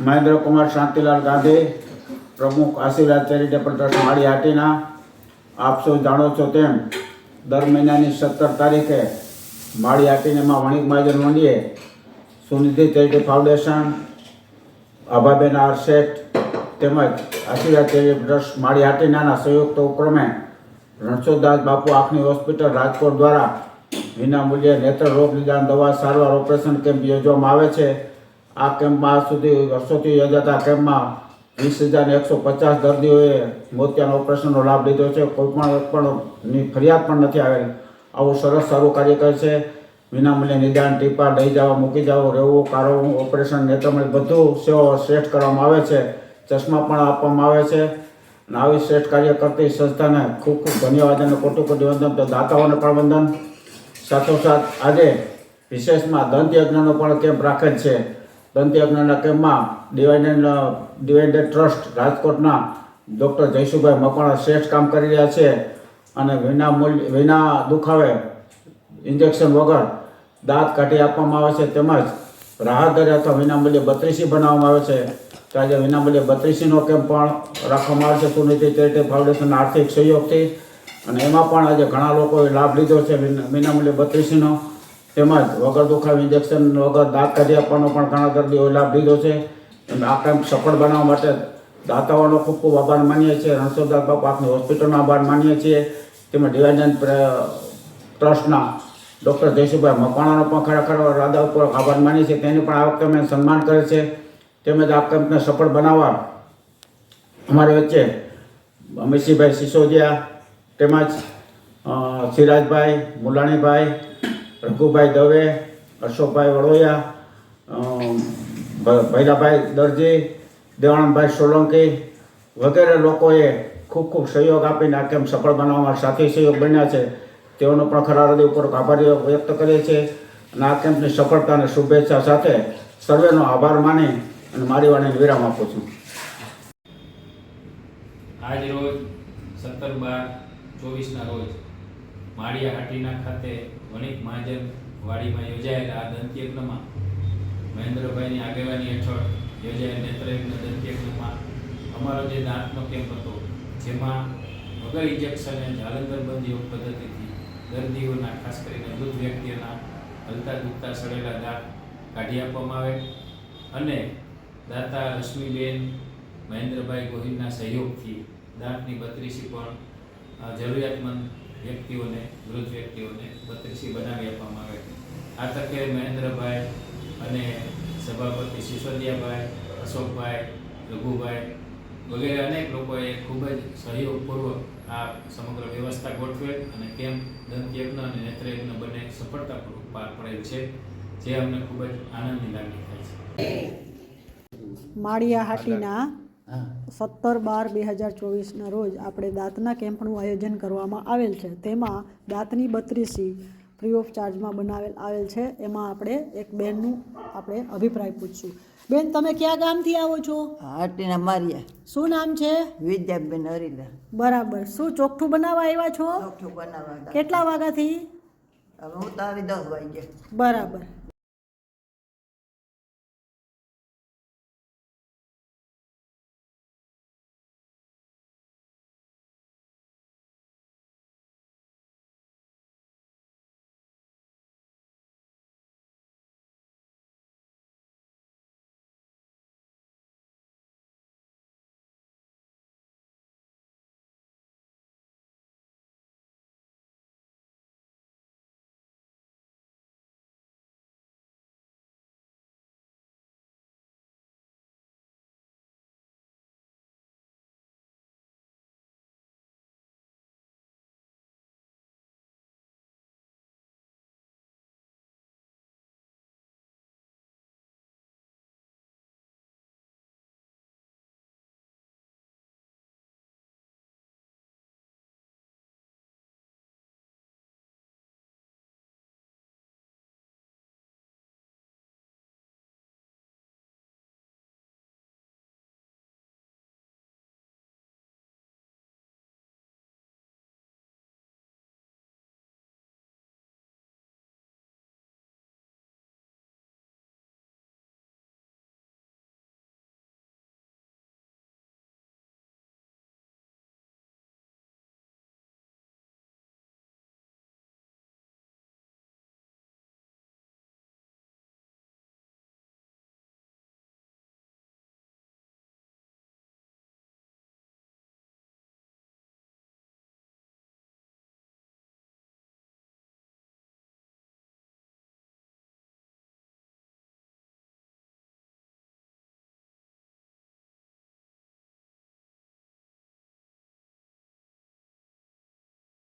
મહેન્દ્રકુમાર શાંતિલાલ ગાંધી, પ્રમુખ આશીર્વાદ charitable trust માળી હાટીના, આપ સૌ જાણો છો તેમ દર મહિનાની સત્તર તારીખે માળી હાટીનેમાં વણિક મહાજન મંડીએ Sunidhi charity foundation, Aabhaben R Sheth તેમજ આશીર્વાદ ચેરિટેબલ ટ્રસ્ટ માળી હાટીનાના સંયુક્ત ઉપક્રમે રણછોડદાસ બાપુ આંખની હોસ્પિટલ રાજકોટ દ્વારા વિના મૂલ્યે નેત્ર રોગ નિદાન દવા સારવાર ઓપરેશન કેમ્પ યોજવામાં આવે છે. આ કેમ્પમાં આજ સુધી વર્ષોથી યોજાતા કેમ્પમાં વીસ હજાર એકસો પચાસ દર્દીઓએ મોતિયાના ઓપરેશનનો લાભ લીધો છે. કોઈ પણ એક પણ ફરિયાદ પણ નથી આવેલી. આવું સરસ સારું કાર્ય કરે છે. વિનામૂલ્યે નિદાન, ટીપા લઈ જવા, મૂકી જવું, રહેવું, કારવું, ઓપરેશન, નેત્રમણી બધું સેવાઓ શ્રેષ્ઠ કરવામાં આવે છે. ચશ્મા પણ આપવામાં આવે છે. અને આવી શ્રેષ્ઠ કાર્ય કરતી સંસ્થાને ખૂબ ખૂબ ધન્યવાદ અને કોટી કોટી વંદન તો દાતાઓને પણ વંદન. સાથોસાથ આજે વિશેષમાં દંતયજ્ઞનો પણ કેમ્પ રાખે છે. દંતયજ્ઞના કેમ્પમાં ડિવાઇડેડ ડિવાઇડેડ ટ્રસ્ટ રાજકોટના ડૉક્ટર જયસુભાઈ મકવાણા શ્રેષ્ઠ કામ કરી રહ્યા છે અને વિના મૂલ્ય, વિના દુખાવે ઇન્જેક્શન વગર દાંત કાઢી આપવામાં આવે છે તેમજ રાહત દરે અથવા વિનામૂલ્યે બત્રીસી બનાવવામાં આવે છે. તો આજે વિનામૂલ્યે બત્રીસીનો કેમ્પ પણ રાખવામાં આવે છે. સુનિધિ ચેરિટેબલ ફાઉન્ડેશનના આર્થિક સહયોગથી અને એમાં પણ આજે ઘણા લોકોએ લાભ લીધો છે. વિના- વિનામૂલ્યે બત્રીસીનો. તેમજ વગર દુખાવ ઇન્જેક્શન વગર દાંત કાઢી આપવાનો પણ ઘણા દર્દીઓએ લાભ લીધો છે. આ કેમ્પ સફળ બનાવવા માટે દાતાઓનો ખૂબ ખૂબ આભાર માનીએ છીએ. રણછોડદાસ બાપુ આપની હોસ્પિટલનો આભાર માનીએ છીએ. તેમજ ડિવાઇડન ટ્રસ્ટના ડૉક્ટર જયસુભાઈ મકવાણાનો પણ ખરેખર રાદા ઉપર આભાર માનીએ છીએ. તેની પણ આ વખતે અમે સન્માન કરે છે. તેમજ આ કેમ્પને સફળ બનાવવા અમારી વચ્ચે અમિતસિંહભાઈ સિસોદિયા, તેમજ સિરાજભાઈ, મુલાણીભાઈ રઘુભાઈ દવે, અશોકભાઈ વડોયા ભૈલાભાઈ દરજી દેવાણંદભાઈ સોલંકી વગેરે લોકોએ ખૂબ ખૂબ સહયોગ આપીને આ કેમ્પ સફળ બનાવવામાં સાથી સહયોગ બન્યા છે. તેઓનો પણ ખરા હૃદય ઉપર આભાર વ્યક્ત કરીએ છીએ અને આ કેમ્પની સફળતા અને શુભેચ્છા સાથે સર્વેનો આભાર માની અને મારી વાણીને વિરામ આપું છું. આજ રોજ સત્તર બાર ચોવીસના રોજ માળિયા હાટીના ખાતે વણિક મહાજન વાડીમાં યોજાયેલા આ દંતયજ્ઞમાં મહેન્દ્રભાઈની આગેવાની હેઠળ યોજાયેલ નેત્રયજ્ઞ દંતયજ્ઞમાં અમારો જે દાંતનો કેમ્પ હતો, જેમાં વગર ઇન્જેક્શન અને જાલંધરબંધ યોગ પદ્ધતિથી દર્દીઓના, ખાસ કરીને વૃદ્ધ વ્યક્તિઓના હલતા દુખતા સડેલા દાંત કાઢી આપવામાં આવે અને દાતા રશ્મિબેન મહેન્દ્રભાઈ ગોહિલના સહયોગથી દાંતની બત્રીસી પણ જરૂરિયાતમંદ વ્યક્તિઓને, વૃદ્ધ વ્યક્તિઓને બત્રીસી બનાવી આપવામાં આવે આ તકે મહેન્દ્રભાઈ અને સભાપતિ સિસોદિયાભાઈ, અશોકભાઈ, રઘુભાઈ વગેરે અનેક લોકોએ ખૂબ જ સહયોગપૂર્વક આ સમગ્ર વ્યવસ્થા ગોઠવેલ અને કેમ દંતયજ્ઞ અને નેત્રયજ્ઞ બંને સફળતાપૂર્વક પાર પડેલ છે, જે અમને ખૂબ જ આનંદની લાગણી થાય છે. માળિયા હાટીના સત્તર બાર બે હજાર ચોવીસના રોજ આપણે દાંતના કેમ્પનું આયોજન કરવામાં આવેલ છે. તેમાં દાંતની બત્રીસી ફ્રી ઓફ ચાર્જમાં બનાવેલ આવેલ છે. એમાં આપણે એક બેનનું આપણે અભિપ્રાય પૂછશું. બેન તમે ક્યાં ગામથી આવો છો? હાટીના મારિયા. શું નામ છે? વિદ્યાબેન હરીલા. બરાબર. શું ચોખ્ઠું બનાવવા આવ્યા છો? ચોખ્ઠું બનાવવા કેટલા વાગ્યાથી? હવે હું તો આવી દસ વાગ્યા. બરાબર.